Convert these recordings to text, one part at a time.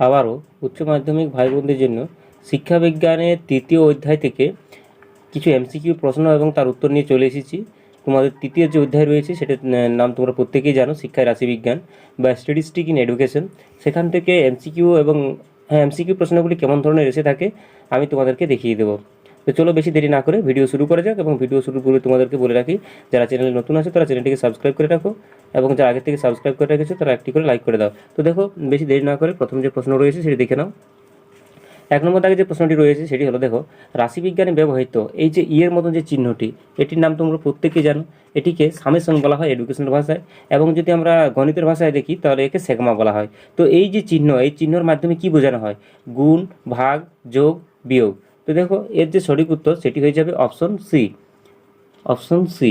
আবারও উচ্চ মাধ্যমিক ভাই বোনদের জন্য শিক্ষাবিজ্ঞানের তৃতীয় অধ্যায় থেকে কিছু এমসিকিউ প্রশ্ন এবং তার উত্তর নিয়ে চলে এসেছি। তোমাদের তৃতীয় যে অধ্যায় রয়েছে সেটার নাম তোমরা প্রত্যেকেই জানো, শিক্ষায় রাশিবিজ্ঞান বা স্ট্যাটিস্টিক ইন এডুকেশন। সেখান থেকে এমসিকিউ এবং হ্যাঁ এমসিকিউ প্রশ্নগুলি কেমন ধরনের এসে থাকে, আমি তোমাদেরকে দেখিয়ে দেবো। তো চলো বেশি দেরি না করে ভিডিও শুরু করা যাক এবং ভিডিও শুরু করে তোমাদেরকে বলে রাখি, যারা চ্যানেলে নতুন আছে তারা চ্যানেলটিকে সাবস্ক্রাইব করে রাখো এবং যারা আগে থেকে সাবস্ক্রাইব করে রেখেছো তারা একটি করে লাইক করে দাও। তো দেখো, বেশি দেরি না করে প্রথম যে প্রশ্ন রয়েছে সেটি দেখে নাও। এক নম্বর দাগে যে প্রশ্নটি রয়েছে সেটি হলো দেখো, রাশিবিজ্ঞানে ব্যবহৃত এই যে ইয়ের মতন যে চিহ্নটি, এটির নাম তোমরা প্রত্যেকেই জানো। এটিকে সামেশন বলা হয় এডুকেশনের ভাষায়। এবং যদি আমরা গণিতের ভাষায় দেখি, তাহলে একে সেগমা বলা হয়। তো এই যে চিহ্ন, এই চিহ্নর মাধ্যমে কি বোঝানো হয়? গুণ, ভাগ, যোগ, বিয়োগ। তো দেখো, এর যে সঠিক উত্তর সেটি হয়ে যাবে অপশন সি অপশন সি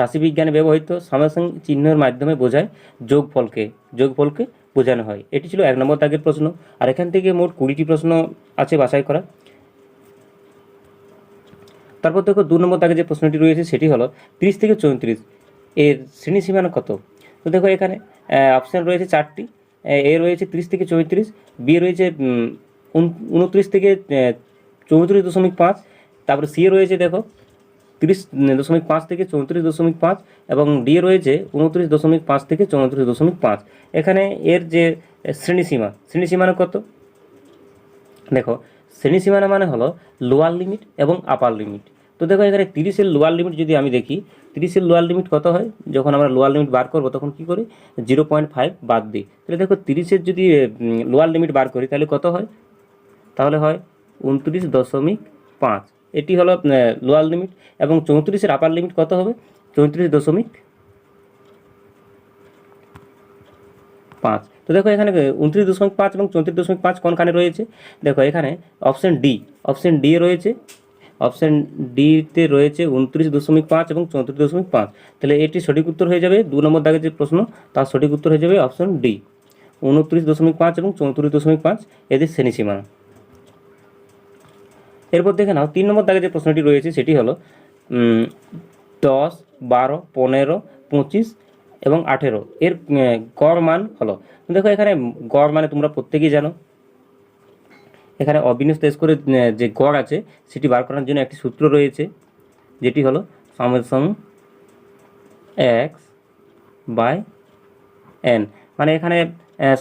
রাশিবিজ্ঞানে ব্যবহৃত সামেশন চিহ্নের মাধ্যমে বোঝায় যোগফলকে যোগফলকে বোঝানো হয়। এটি ছিল এক নম্বর দাগের প্রশ্ন। আর এখান থেকে মোট কুড়িটি প্রশ্ন আছে বাছাই করা তারপর দেখো, দু নম্বর দাগে যে প্রশ্নটি রয়েছে সেটি হলো তিরিশ থেকে চৌত্রিশ, এর শ্রেণি সীমানা কত? তো দেখো এখানে অপশান রয়েছে চারটি। এ রয়েছে তিরিশ থেকে চৌত্রিশ, বি রয়েছে উনত্রিশ থেকে চৌত্রিশ দশমিক পাঁচ, তারপরে সি রয়েছে দেখো, তিরিশ দশমিক পাঁচ থেকে চৌত্রিশ দশমিক পাঁচ, এবং ডি রয়েছে উনত্রিশ দশমিক পাঁচ থেকে চৌত্রিশ দশমিক পাঁচ। এখানে এর যে শ্রেণীসীমা শ্রেণীসীমানা কত? দেখো শ্রেণীসীমানা মানে হলো লোয়ার লিমিট এবং আপার লিমিট তো দেখো এখানে তিরিশের লোয়ার লিমিট যদি আমি দেখি, তিরিশের লোয়ার লিমিট কত হয়? যখন আমরা লোয়ার লিমিট বার করব, তখন কি করি? জিরো পয়েন্ট ফাইভ বাদ দিই। তাহলে দেখো তিরিশের যদি লোয়ার লিমিট বার করি, তাহলে কত হয়? তাহলে হয় উনত্রিশ দশমিক পাঁচ। এটি হলো লোয়ার লিমিট এবং চৌত্রিশের আপার লিমিট কত হবে? চৌত্রিশ দশমিক পাঁচ। তো দেখো এখানে উনত্রিশ দশমিক পাঁচ এবং চৌত্রিশ দশমিক পাঁচ কোনখানে রয়েছে? দেখো এখানে অপশন ডি অপশন ডি রয়েছে অপশন ডিতে রয়েছে উনত্রিশ দশমিক পাঁচ এবং চৌত্রিশ দশমিক পাঁচ। তাহলে এটি সঠিক উত্তর হয়ে যাবে, দু নম্বর দাগের যে প্রশ্ন, তার সঠিক উত্তর হয়ে যাবে অপশন ডি উনত্রিশ দশমিক পাঁচ এবং চৌত্রিশ দশমিক পাঁচ, এদের শ্রেণি শ্রেণীসীমানা এরপর দেখে নাও তিন নম্বর দাগে যে প্রশ্নটি রয়েছে সেটি হলো দশ বারো পনেরো পঁচিশ এবং আঠেরো। এর গড় মান হলো। দেখো এখানে গড় মানে তোমরা প্রত্যেকেই জানো। এখানে অবিন্যস্ত উম, যে গড় আছে সেটি বার করার জন্য একটি সূত্র রয়েছে যেটি হলো সামেশন এক্স বাই এন। মানে এখানে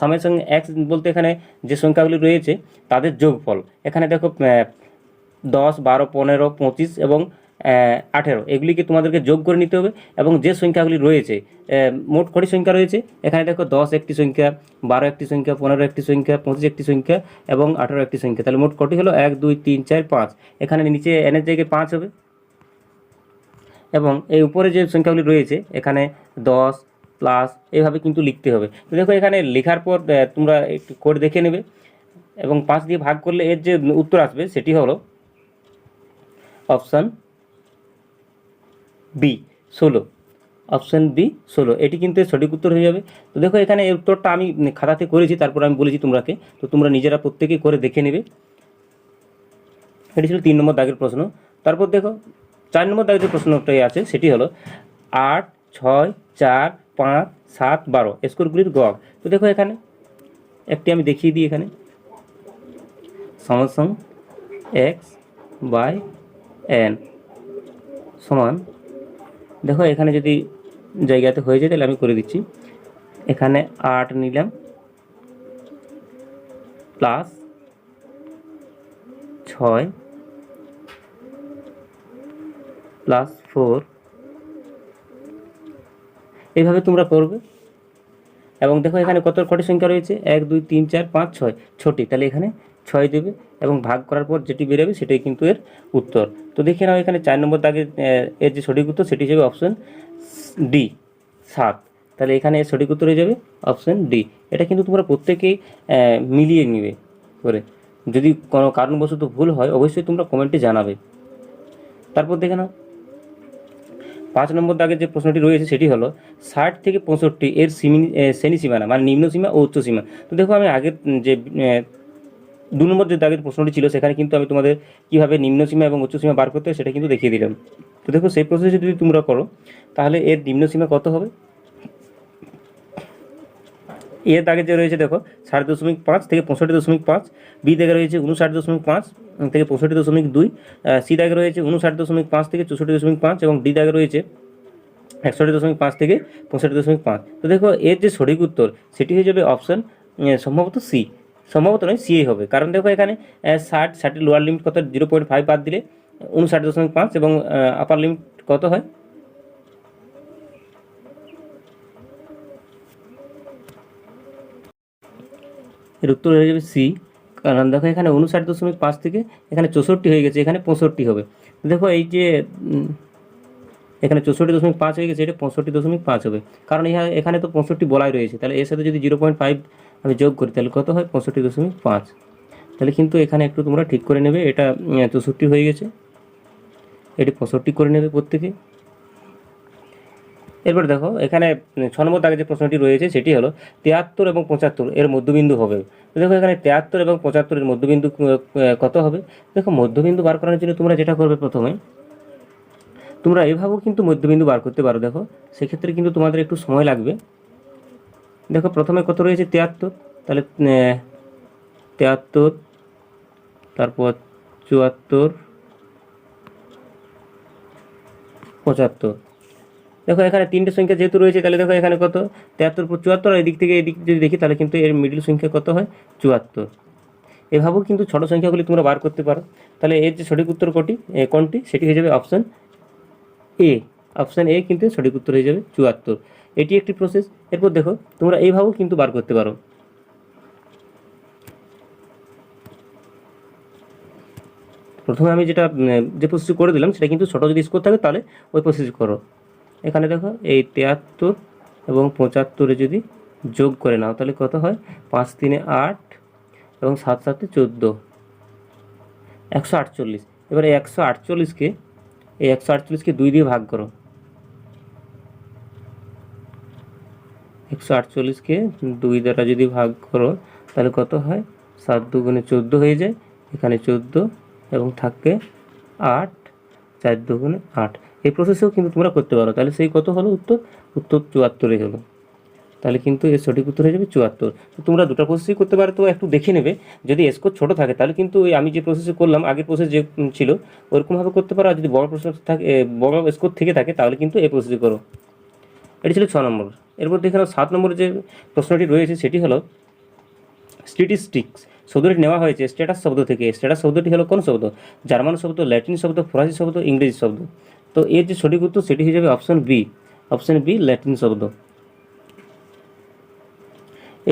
সামেশন এক্স বলতে এখানে যে সংখ্যাগুলি রয়েছে তাদের যোগফল। এখানে দেখো দশ, বারো, পনেরো, পঁচিশ এবং আঠেরো। এগুলিকে তোমাদেরকে যোগ করে নিতে হবে? এবং যে সংখ্যাগুলি রয়েছে মোট কটি সংখ্যা রয়েছে? এখানে দেখো দশ একটি সংখ্যা, বারো একটি সংখ্যা, পনেরো একটি সংখ্যা, পঁচিশ একটি সংখ্যা এবং আঠেরো একটি সংখ্যা। তাহলে মোট কটি হলো? এক, দুই, তিন, চার, পাঁচ। এখানে নিচে এনের জায়গায় পাঁচ হবে। এবং এই উপরে যে সংখ্যাগুলি রয়েছে, এখানে দশ প্লাস এইভাবে কিন্তু লিখতে হবে। দেখো এখানে লেখার পর তোমরা একটু কোড দেখে নেবে। এবং পাঁচ দিয়ে ভাগ করলে এর যে উত্তর আসবে, সেটি হলো অপশান বি, ষোলো। অপশান বি, ষোলো। এটি কিন্তু সঠিক উত্তর হয়ে যাবে। তো দেখো এখানে এই উত্তরটা আমি খাতাতে করেছি, তারপর আমি বলেছি তোমরাকে। তো তোমরা নিজেরা প্রত্যেকেই করে দেখে নেবে। এটি ছিল তিন নম্বর দাগের প্রশ্ন। তারপর দেখো, চার নম্বর দাগের যে প্রশ্নটাই আছে, সেটি হলো আট, ছয়, চার, পাঁচ, সাত, বারো স্কোরগুলির গড়। তো দেখো এখানে, একটি আমি দেখিয়ে দিই এখানে। সমসং এক্স বাই সমান, দেখো এখানে যদি জায়গাতে হয়ে যায় তাহলে আমি করে দিচ্ছি। এখানে আট নিলাম প্লাস ছয় প্লাস ফোর এইভাবে তোমরা করবে। এবং দেখো এখানে কত, কটি সংখ্যা রয়েছে? এক, দুই, তিন, চার, পাঁচ, ছয়। ছটি, তাহলে এখানে ছয় দেবে এবং ভাগ করার পর যেটি বেরোবে সেটাই কিন্তু এর উত্তর। তো দেখে নাও এখানে চার নম্বর দাগের এর যে সঠিক উত্তর সেটি হিসেবে অপশন ডি সাত। তাহলে এখানে সঠিক উত্তর হয়ে যাবে অপশন ডি এটা কিন্তু তোমরা প্রত্যেকেই মিলিয়ে নিবে করে। যদি কোনো কারণবশত ভুল হয়, অবশ্যই তোমরা কমেন্টে জানাবে। তারপর দেখে নাও, পাঁচ নম্বর দাগের যে প্রশ্নটি রয়েছে সেটি হলো, ষাট থেকে পঁয়ষট্টি এর সিমি শ্রেণি সীমানা মানে নিম্ন সীমা ও উচ্চ সীমা তো দেখো আমি আগের যে দু নম্বর যে দাগের প্রশ্নটি ছিল, সেখানে কিন্তু আমি তোমাদের কীভাবে নিম্ন সীমা এবং উচ্চ সীমা বার করতে হয় সেটা কিন্তু দেখিয়ে দিলাম। তো দেখো, সেই প্রসেসে যদি তোমরা করো, তাহলে এর নিম্ন সীমা কত হবে? এ দাগে যে রয়েছে, দেখো, ষাট দশমিক পাঁচ থেকে পঁয়ষট্টি দশমিক পাঁচ বি দাগে রয়েছে উনষাট দশমিক পাঁচ থেকে পঁয়ষট্টি দশমিক দুই সি দাগে রয়েছে উনষাট দশমিক পাঁচ থেকে চৌষট্টি দশমিক পাঁচ এবং ডি দাগে রয়েছে একষট্টি দশমিক পাঁচ থেকে পঁয়ষট্টি দশমিক পাঁচ। তো দেখো, এর যে সঠিক উত্তর, সেটি হয়ে যাবে অপশান সম্ভবত সি সম্ভবত নয় সিএ হবে। কারণ দেখো এখানে ষাট, ষাটের লোয়ার লিমিট কত? জিরো পয়েন্ট ফাইভ বাদ দিলে উনষাট দশমিক পাঁচ এবং আপার লিমিট কত হয়? এর উত্তর হয়ে যাবে সি কারণ দেখো এখানে উনষাট দশমিক পাঁচ থেকে এখানে চৌষট্টি হয়ে গেছে, এখানে পঁয়ষট্টি হবে। দেখো এই যে এখানে চৌষট্টি দশমিক পাঁচ হয়ে গেছে, এটা পঁয়ষট্টি দশমিক পাঁচ হবে। কারণ এখানে তো পঁয়ষট্টি বলাই রয়েছে। তাহলে এর সাথে যদি জিরো পয়েন্ট ফাইভ আমি যোগ করি, তাহলে কত হয়? পঁয়ষট্টি দশমিক পাঁচ। তাহলে কিন্তু এখানে একটু তোমরা ঠিক করে নেবে, এটা চৌষট্টি হয়ে গেছে। এটি পঁয়ষট্টি করে নেবে প্রত্যেকে। এরপর দেখো, এখানে ছ নম্বর দাগে যে প্রশ্নটি রয়েছে, সেটি হলো তিয়াত্তর এবং পঁচাত্তর এর মধ্যবিন্দু হবে। দেখো এখানে তিয়াত্তর এবং পঁচাত্তরের মধ্যবিন্দু কত হবে? দেখো মধ্যবিন্দু বার করার জন্য তোমরা যেটা করবে প্রথমে, তোমরা এভাবেও কিন্তু মধ্যবিন্দু বার করতে পারো। দেখো, সেক্ষেত্রে কিন্তু তোমাদের একটু সময় লাগবে। দেখো প্রথমে কত রয়েছে? তিয়াত্তর। তাহলে তিয়াত্তর, তারপর চুয়াত্তর, পঁচাত্তর। দেখো এখানে তিনটে সংখ্যা যেহেতু রয়েছে, তাহলে দেখো এখানে কত? তেহাত্তর পর চুয়াত্তর এদিক থেকে এদিক যদি দেখি, তাহলে কিন্তু এর মিডিল সংখ্যা কত হয়? চুয়াত্তর। এভাবেও কিন্তু ছোট সংখ্যাগুলি তোমরা বার করতে পারো। তাহলে এর যে সঠিক উত্তর কোটি কোনটি? সেটি হয়ে যাবে অপশান এ অপশান এ কিন্তু সঠিক উত্তর হয়ে যাবে চুয়াত্তর। এটি একটি প্রসেস এরপর দেখো, তোমরা এইভাবেও কিন্তু বার করতে পারো। প্রথমে আমি যেটা যে প্রসেস করে দিলাম, সেটা কিন্তু ছোটো যদি স্কোর থাকে, তাহলে ওই প্রসেস করো। এখানে দেখো, এই তেয়াত্তর এবং পঁচাত্তরে যদি যোগ করে নাও, তাহলে কত হয়? পাঁচ তিনে আট এবং সাত সাতে চোদ্দ। একশো আটচল্লিশ। এবারে একশো আটচল্লিশকে এই একশো আটচল্লিশকে দুই দিয়ে ভাগ করো। একশো আটচল্লিশকে দুই দ্বারা যদি ভাগ করো, তাহলে কত হয়? সাত দুগুণে চোদ্দ হয়ে যায়, এখানে চোদ্দ এবং থাকবে আট, চার দুগুণে আট। এই প্রসেসেও কিন্তু তোমরা করতে পারো। তাহলে সেই কত হলো উত্তর? উত্তর চুয়াত্তরে হলো। তাহলে কিন্তু এর সঠিক উত্তর হয়ে যাবে চুয়াত্তর। তোমরা দুটো প্রসেসই করতে পারো তো একটু দেখে নেবে। যদি স্কোর ছোটো থাকে, তাহলে কিন্তু ওই আমি যে প্রসেসে করলাম, আগের প্রসেস যে ছিল, ওরকমভাবে করতে পারো। আর যদি বড় প্রসেস থাকে বড় স্কোর থেকে থাকে, তাহলে কিন্তু এই প্রসেসে করো। এটি ছিল ছ নম্বর। এরপর দেখে নাও, সাত নম্বর যে প্রশ্নটি রয়েছে সেটি হলো স্ট্যাটিস্টিক্স শব্দটি নেওয়া হয়েছে স্ট্যাটাস শব্দ থেকে। স্ট্যাটাস শব্দটি হলো কোন শব্দ? জার্মান শব্দ, ল্যাটিন শব্দ, ফরাসি শব্দ, ইংরেজি শব্দ। তো এর যে সঠিক উত্তর সেটি হয়ে যাবে option B option B Latin শব্দ।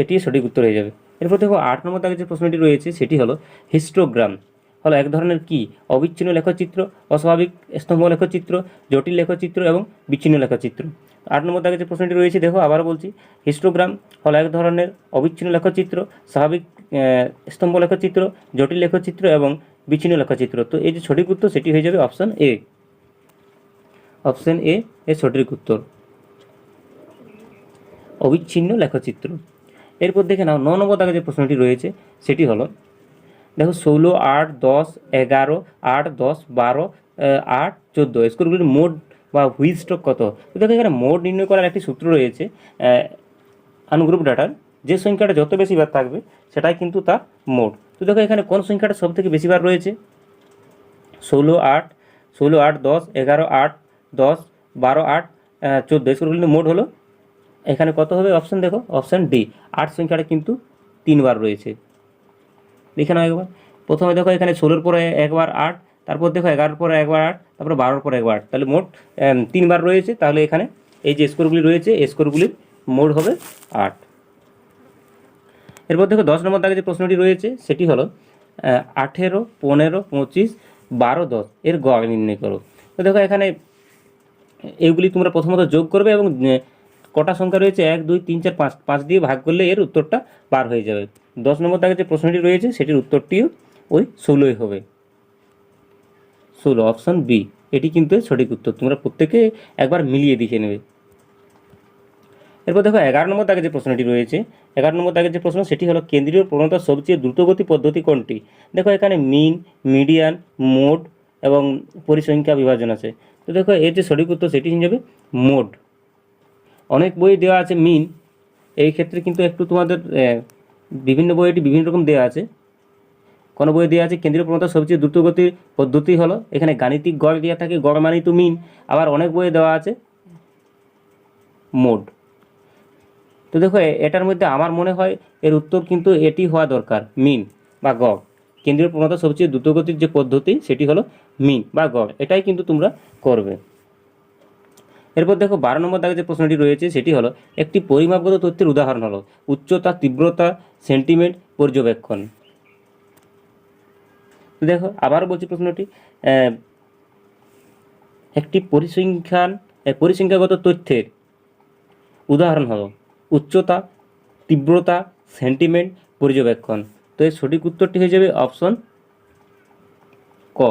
এটি সঠিক উত্তর হয়ে যাবে। এরপর দেখো, আট নম্বর দাগে যে প্রশ্নটি রয়েছে সেটি হলো হিস্টোগ্রাম হলো এক ধরনের কি? অবিচ্ছিন্ন লেখচিত্র, অস্বাভাবিক স্তম্ভ লেখচিত্র, জটিল লেখচিত্র এবং বিচ্ছিন্ন লেখচিত্র। আট নম্বর দাগে যে প্রশ্নটি রয়েছে, দেখো আবার বলছি হিস্টোগ্রাম হলো এক ধরনের অবিচ্ছিন্ন লেখচিত্র, স্বাভাবিক স্তম্ভ লেখচিত্র, জটিল লেখচিত্র এবং বিচ্ছিন্ন লেখচিত্র। তো এই যে সঠিক উত্তর, সেটি হয়ে যাবে অপশন এ অপশন এ এর সঠিক উত্তর। অবিচ্ছিন্ন লেখচিত্র। এরপর দেখে নাও, ন নম্বর দাগে যে প্রশ্নটি রয়েছে, সেটি হলো, দেখো, ষোলো, আট, দশ, এগারো, আট, দশ, বারো আট, চোদ্দ। স্কোরগুলির মোড বা হুইল স্ট্রোক কত? তো দেখো এখানে মোড নির্ণয় করার একটি সূত্র রয়েছে আনগ্রুপ ডাটার যে সংখ্যাটা যত বেশি বার থাকবে, সেটাই কিন্তু তার মোড তো দেখো এখানে কোন সংখ্যাটা সব থেকে বেশি বার রয়েছে? ষোলো, আট ষোলো, আট, দশ, এগারো, আট, দশ, বারো, আট চোদ্দ। কিন্তু মোড হলো। এখানে কত হবে? অপশান দেখো অপশান ডি আট সংখ্যাটা কিন্তু তিনবার রয়েছে। দেখে নাও একবার। প্রথমে দেখো এখানে ষোলোর পরে একবার আট তারপর দেখো এগারোর পরে একবার আট তারপর বারোর পর একবার। তাহলে মোট তিনবার রয়েছে, তাহলে এখানে এই যে স্কোরগুলি রয়েছে স্কোরগুলির মোট হবে আট। এরপর দেখো দশ নম্বর দাগে যে প্রশ্নটি রয়েছে, সেটি হলো আঠেরো, পনেরো, পঁচিশ, বারো, দশ, এর গ নির্ণয় করো। তো দেখো এখানে এগুলি তোমরা প্রথমত যোগ করবে এবং কটা সংখ্যা রয়েছে? এক, দুই, তিন, চার, পাঁচ পাঁচ দিয়ে ভাগ করলে এর উত্তরটা বার হয়ে যাবে। দশ নম্বর দাগে যে প্রশ্নটি রয়েছে, সেটির উত্তরটিও ওই ষোলোই হবে। ষোলো অপশান বি এটি কিন্তু সঠিক উত্তর। তোমরা প্রত্যেকে একবার মিলিয়ে দেখে নেবে। এরপর দেখো, এগারো নম্বর দাগে যে প্রশ্নটি রয়েছে, এগারো নম্বর দাগের যে প্রশ্ন, সেটি হলো কেন্দ্রীয় প্রবণতার সবচেয়ে দ্রুতগতি পদ্ধতি কোনটি? দেখো, এখানে মিন, মিডিয়ান, মোড এবং পরিসংখ্যা বিভাজন আছে। তো দেখো, এর যে সঠিক উত্তর, সেটি যাবে মোড। অনেক বই দেওয়া আছে মিন, এই ক্ষেত্রে কিন্তু একটু তোমাদের বিভিন্ন বইয়ে এটি বিভিন্ন রকম দেওয়া আছে। কোনো বই দেওয়া আছে, কেন্দ্রীয় প্রবণতা সবচেয়ে দ্রুতগতির পদ্ধতি হলো, এখানে গাণিতিক গড় দেওয়া থাকে, গড় মানে তো মিন আবার অনেক বইয়ে দেওয়া আছে মোড তো দেখো এটার মধ্যে আমার মনে হয় এর উত্তর কিন্তু এটি হওয়া দরকার মিন বা গড়। কেন্দ্রীয় প্রবণতা সবচেয়ে দ্রুতগতির যে পদ্ধতি, সেটি হলো মিন বা গড়। এটাই কিন্তু তোমরা করবে। এরপর দেখো, বারো নম্বর দাগে যে প্রশ্নটি রয়েছে, সেটি হলো, একটি পরিমাপগত তথ্যের উদাহরণ হলো, উচ্চতা, তীব্রতা সেন্টিমেন্ট পর্যবেক্ষণ। দেখো আবার বলছি প্রশ্নটি একটি পরিসংখ্যান পরিসংখ্যাগত তথ্যের উদাহরণ হলো, উচ্চতা, তীব্রতা সেন্টিমেন্ট পর্যবেক্ষণ। তো এর সঠিক উত্তরটি হয়ে যাবে অপশন ক,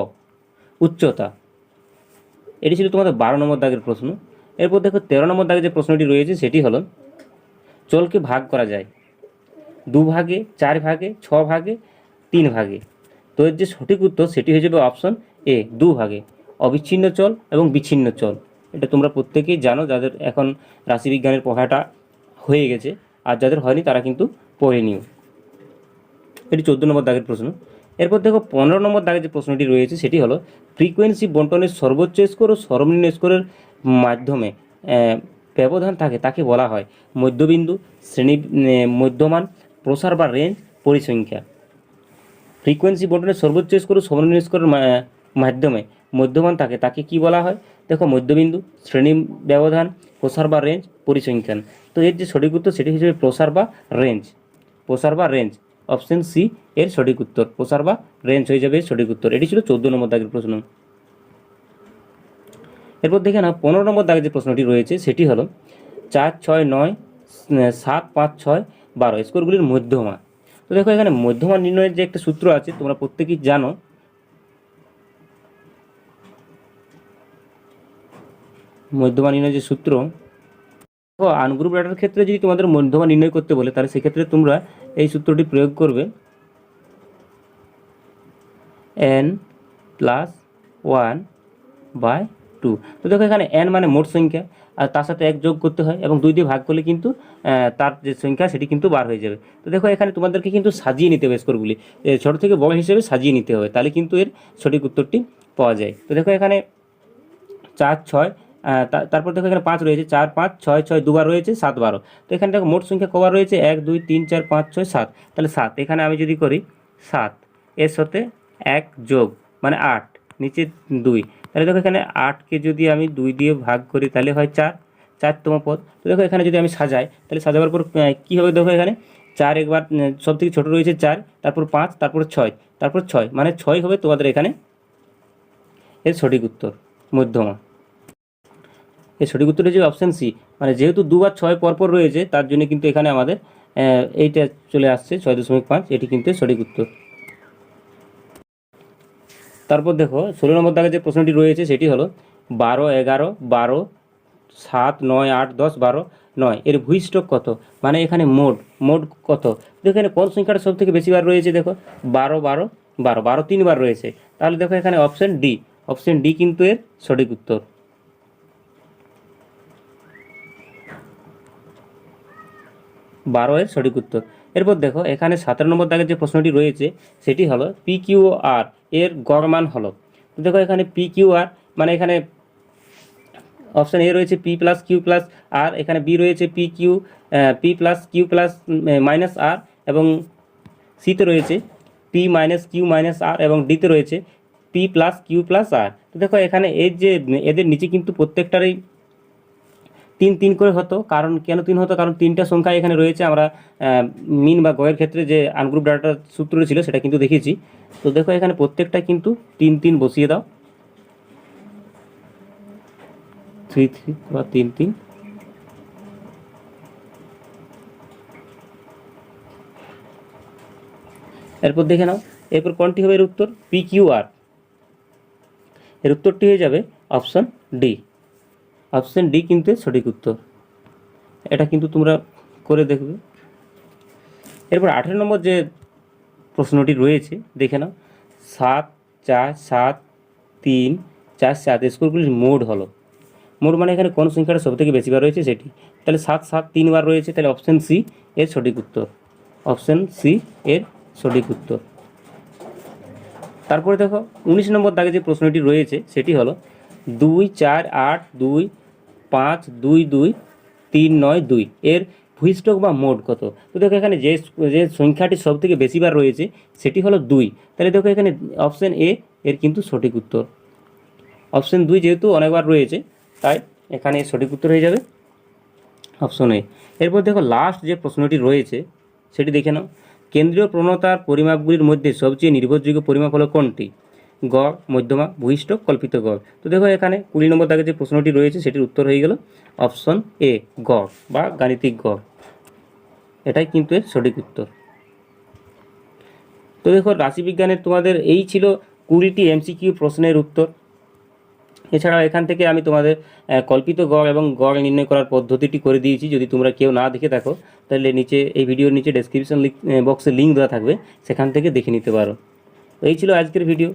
উচ্চতা। এটি ছিল তোমাদের বারো নম্বর দাগের প্রশ্ন। এরপর দেখো, তেরো নম্বর দাগে যে প্রশ্নটি রয়েছে, সেটি হলো, চলকে ভাগ করা যায়। দু ভাগে চার ভাগে ছ ভাগে তিন ভাগে তো এর যে সঠিক উত্তর সেটি হয়ে যাবে অপশন এ দু ভাগে অবিচ্ছিন্ন চল এবং বিচ্ছিন্ন চল। এটা তোমরা প্রত্যেকেই জানো, যাদের এখন রাশিবিজ্ঞানের পড়াটা হয়ে গেছে। আর যাদের হয়নি, তারা কিন্তু পড়ে নিও। এটি চোদ্দ নম্বর দাগের প্রশ্ন। এরপর দেখো, পনেরো নম্বর দাগের যে প্রশ্নটি রয়েছে, সেটি হলো, ফ্রিকোয়েন্সি বন্টনের সর্বোচ্চ স্কোর ও সর্বনিম্ন স্কোরের মাধ্যমে ব্যবধান থাকে তাকে বলা হয় মধ্যবিন্দু, শ্রেণি মধ্যমান, প্রসার বা রেঞ্জ পরিসংখ্যা। ফ্রিকোয়েন্সি বন্টনের সর্বোচ্চ স্কোর ও সর্বনিম্ন স্কোরের মাধ্যমে মধ্যমান থাকে। তাকে কি বলা হয়? দেখো, মধ্যবিন্দু, শ্রেণি ব্যবধান, প্রসার বা রেঞ্জ পরিসংখ্যান। তো এর যে সঠিক উত্তর, সেটি হিসেবে প্রসার বা রেঞ্জ প্রসার বা রেঞ্জ অপশন সি এর সঠিক উত্তর। প্রসার বা রেঞ্জ হয়ে যাবে সঠিক উত্তর। এটি ছিল চোদ্দ নম্বর দাগের প্রশ্ন। এরপর দেখে না পনেরো নম্বর দাগে যে প্রশ্নটি রয়েছে, সেটি হলো চার, ছয়, নয়, সাত, পাঁচ, ছয়, বারো। স্কোরগুলির মধ্যমা তো দেখো এখানে মধ্যমা নির্ণয়ের যে একটা সূত্র আছে, তোমরা প্রত্যেকেই জানো। মধ্যমা নির্ণয়ের যে সূত্র, দেখো, আনগ্রুপ ডাটার ক্ষেত্রে যদি তোমাদের মধ্যমা নির্ণয় করতে বলে, তাহলে সেক্ষেত্রে তোমরা এই সূত্রটি প্রয়োগ করবে। N plus one by two তো দেখো এখানে এন মানে মোট সংখ্যা, আর তার সাথে এক যোগ করতে হয় এবং দুই দিয়ে ভাগ করলে কিন্তু তার যে সংখ্যা সেটি কিন্তু বার হয়ে যাবে। তো দেখো এখানে তোমাদেরকে কিন্তু সাজিয়ে নিতে হবে স্কোরগুলি ছোট থেকে বড় হিসেবে সাজিয়ে নিতে হবে, তাহলে কিন্তু এর সঠিক উত্তরটি পাওয়া যায়। তো দেখো এখানে চার, ছয় তারপর দেখো এখানে পাঁচ রয়েছে, চার, পাঁচ, ছয় ছয় দুবার রয়েছে, সাত, বারো। তো এখানে দেখো মোট সংখ্যা কবার রয়েছে? এক, দুই, তিন, চার, পাঁচ, ছয়, সাত। তাহলে সাত, এখানে আমি যদি করি, সাত, এর সাথে এক যোগ মানে আট, নিচে দুই। তাহলে দেখো এখানে আটকে যদি আমি দুই দিয়ে ভাগ করি, তাহলে হয় চার। চারতম পদ। তো দেখো এখানে যদি আমি সাজাই, তাহলে সাজাবার পর কী হবে দেখো এখানে? চার একবার সব থেকে ছোটো রয়েছে চার, তারপর পাঁচ, তারপর ছয় তারপর ছয়। মানে ছয় হবে তোমাদের এখানে এর সঠিক উত্তর, মধ্যমা। এর সঠিক উত্তর হচ্ছে অপশান সি মানে যেহেতু দুবার ছয় পরপর রয়েছে, তার জন্য কিন্তু এখানে আমাদের এইটা চলে আসছে, ছয় দশমিক পাঁচ। এটি কিন্তু সঠিক উত্তর। তারপর দেখো, ষোলো নম্বর দাগে যে প্রশ্নটি রয়েছে, সেটি হলো বারো, এগারো, বারো, সাত, নয়, আট, দশ, বারো, নয়। এর ভূইষ্ঠক কত? মানে এখানে মোড মোড কত? দেখো, এখানে কোন সংখ্যাটা সব থেকে বেশি বার রয়েছে, দেখো। বারো বারো বারো বারো তিনবার রয়েছে। তাহলে দেখো, এখানে অপশন ডি অপশন ডি কিন্তু এর সঠিক উত্তর। বারো এর সঠিক উত্তর। এরপর দেখো, এখানে সতেরো নম্বর দাগের যে প্রশ্নটি রয়েছে, সেটি হলো পি কিউ আর এর গড় মান হলো। দেখো এখানে পি কিউ আর মানে এখানে অপশান এ রয়েছে P plus Q plus R এখানে বি রয়েছে P Q P plus Q plus minus R এবং সিতে রয়েছে P minus Q minus R এবং ডিতে রয়েছে P plus Q plus R তো দেখো এখানে এর যে, এদের নিচে কিন্তু প্রত্যেকটারই তিন তিন করে হতো। কারণ কেন তিন হতো? কারণ তিনটা সংখ্যা এখানে রয়েছে। আমরা মিন বা গয়ের ক্ষেত্রে যে আনগ্রুপ ডাটার সূত্র ছিল, সেটা কিন্তু দেখেছি তো দেখো এখানে প্রত্যেকটা কিন্তু তিন তিন বসিয়ে দাও। থ্রি থ্রি বা তিন তিন। এরপর দেখে নাও। এরপর কোনটি হবে এর উত্তর? পি কিউ আর এর উত্তরটি হয়ে যাবে অপশন ডি। অপশন ডি কিন্তু সঠিক উত্তর। এটা কিন্তু তোমরা করে দেখবে। এরপর আঠেরো নম্বর যে প্রশ্নটি রয়েছে, দেখে নাও। সাত, চার, সাত, তিন, চার, সাত স্কোরগুলির মোড হলো। মোট মানে এখানে কোন সংখ্যাটা সব থেকে বেশিবার রয়েছে সেটি। তাহলে সাত সাত তিনবার রয়েছে, তাহলে অপশন সি এর সঠিক উত্তর। অপশন সি এর সঠিক উত্তর। তারপরে দেখো, উনিশ নম্বর দাগে যে প্রশ্নটি রয়েছে, সেটি হলো দুই চার আট দুই পাঁচ দুই দুই তিন নয় দুই। এর ভূইষ্ঠক বা মোড কত? তো দেখো এখানে যে যে সংখ্যাটি সব থেকে বেশিবার রয়েছে, সেটি হলো দুই। তাহলে দেখো এখানে অপশান এ এর কিন্তু সঠিক উত্তর। অপশান দুই যেহেতু অনেকবার রয়েছে, তাই এখানে সঠিক উত্তর হয়ে যাবে। অপশন এ এরপর দেখো লাস্ট যে প্রশ্নটি রয়েছে, সেটি দেখে নাও। কেন্দ্রীয় প্রবণতার পরিমাপগুলির মধ্যে সবচেয়ে নির্ভরযোগ্য পরিমাপ হলো কোনটি? গড় মধ্যমা ভূইষ্ঠ কল্পিত গড় তো দেখো এখানে কুড়ি নম্বর দাগে যে প্রশ্নটি রয়েছে, সেটির উত্তর হয়ে গেল অপশন এ গড় বা গাণিতিক গড় এটাই কিন্তু এর সঠিক উত্তর। তো দেখো রাশিবিজ্ঞানের তোমাদের এই ছিল কুড়িটি এমসিকিউ প্রশ্নের উত্তর। এছাড়াও এখান থেকে আমি তোমাদের কল্পিত গড় এবং গড় নির্ণয় করার পদ্ধতিটি করে দিয়েছি। যদি তোমরা কেউ না দেখে থাকো, তাহলে নিচে, এই ভিডিওর নিচে ডেসক্রিপশন বক্সে লিঙ্ক দেওয়া থাকবে, সেখান থেকে দেখে নিতে পারো। এই ছিল আজকের ভিডিও